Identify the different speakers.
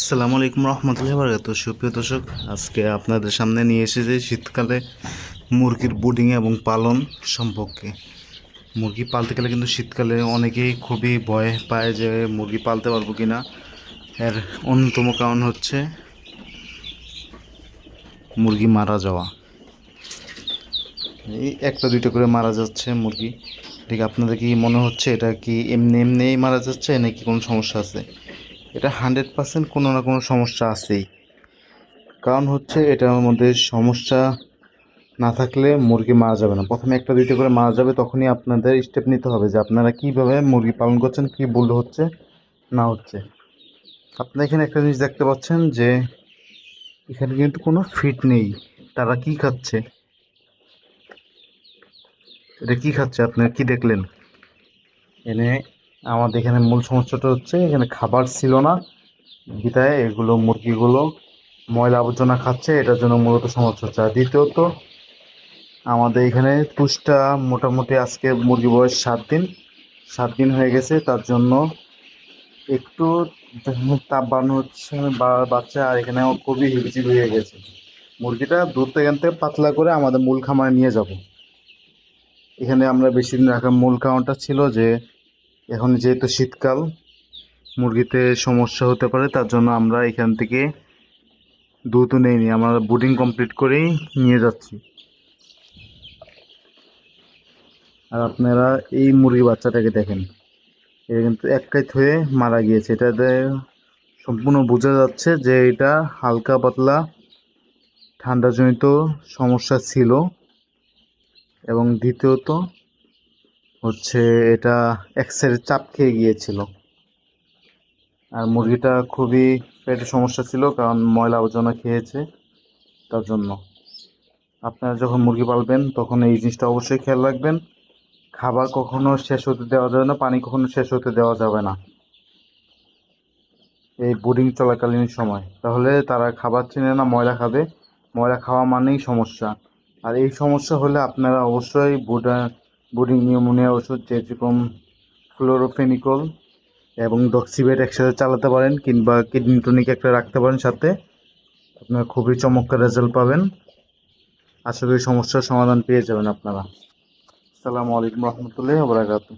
Speaker 1: আসসালামু আলাইকুম রহমতুল্লাহ বারকাত সুপ্রিয় দর্শক, আজকে আপনাদের সামনে নিয়ে এসেছি শীতকালে মুরগির বুডিং এবং পালন সম্পর্কে। মুরগি পালতে গেলে কিন্তু শীতকালে অনেকেই খুবই ভয় পায় যে মুরগি পালতে পারব কি না এর অন্যতম কারণ হচ্ছে মুরগি মারা যাওয়া। এই একটা, দুইটা করে মারা যাচ্ছে মুরগি। ঠিক আপনাদের কি মনে হচ্ছে? এটা কি এমনি এমনিই মারা যাচ্ছে নাকি কোনো সমস্যা আছে? এটা হান্ড্রেড পার্সেন্ট কোনো না কোনো সমস্যা আছেই। কারণ হচ্ছে এটার মধ্যে সমস্যা না থাকলে মুরগি মারা যাবে না। প্রথমে একটা দুইটা করে মারা যাবে, তখনই আপনাদের স্টেপ নিতে হবে যে আপনারা কীভাবে মুরগি পালন করছেন, কী ভুল হচ্ছে, না হচ্ছে। আপনারা এখানে একটা জিনিস দেখতে পাচ্ছেন যে এখানে কিন্তু কোনো ফিট নেই। তারা কি খাচ্ছে? এটা কি খাচ্ছে? আপনারা কি দেখলেন? এনে আমাদের এখানে মূল সমস্যাটা হচ্ছে, এখানে খাবার ছিল না। বিধায় এগুলো, মুরগিগুলো ময়লা আবর্জনা খাচ্ছে, এটার জন্য মূলত সমস্যা হচ্ছে। আর দ্বিতীয়ত, আমাদের এখানে পুষটা মোটামুটি আজকে মুরগি বয়স সাত দিন। সাত দিন হয়ে গেছে, তার জন্য একটু তাপ বাড়ানো হচ্ছে বাচ্চা আর এখানে খুবই হিবিজিবি হয়ে গেছে। মুরগিটা এখান থেকে পাতলা করে আমাদের মূল খামারে নিয়ে যাব। এখানে আমরা বেশি দিন রাখার মূল কারণটা ছিল যে এখন যেহেতু শীতকাল, মুরগিতে সমস্যা হতে পারে, তার জন্য আমরা এখান থেকে দুধও নেইনি আমরা বুডিং কমপ্লিট করেই নিয়ে যাচ্ছি। আর আপনারা এই মুরগি বাচ্চাটাকে দেখেন, এটা কিন্তু একটাই থয়ে মারা গিয়েছে। এটাতে সম্পূর্ণ বোঝা যাচ্ছে যে এটা হালকা পাতলা, ঠান্ডাজনিত সমস্যা ছিল। এবং দ্বিতীয়ত হচ্ছে এটা এক সাইডে চাপ খেয়ে গিয়েছিল। আর মুরগিটা খুবই পেটের সমস্যা ছিল, কারণ ময়লা আবর্জনা খেয়েছে তার জন্য। আপনারা যখন মুরগি পালবেন, তখন এই জিনিসটা অবশ্যই খেয়াল রাখবেন। খাবার কখনো শেষ হতে দেওয়া যাবে না, পানি কখনো শেষ হতে দেওয়া যাবে না। এই বোর্ডিং চলাকালীন সময়। তাহলে তারা খাবার চিনে না, ময়লা খাবে। ময়লা খাওয়া মানেই সমস্যা। আর এই সমস্যা হলে আপনারা অবশ্যই বুডা বোর্ডিং নিউমোনিয়া ওষুধ যেরকম ফ্লোরোফেনিকল এবং ডক্সিবেট একসাথে চালাতে পারেন কিংবা কিডনি টনিক একটা রাখতে পারেন সাথে। আপনারা খুবই চমৎকার রেজাল্ট পাবেন। আশা করি সমস্যার সমাধান পেয়ে যাবেন আপনারা। আসসালামু আলাইকুম রহমতুল্লাহ বরাকাতু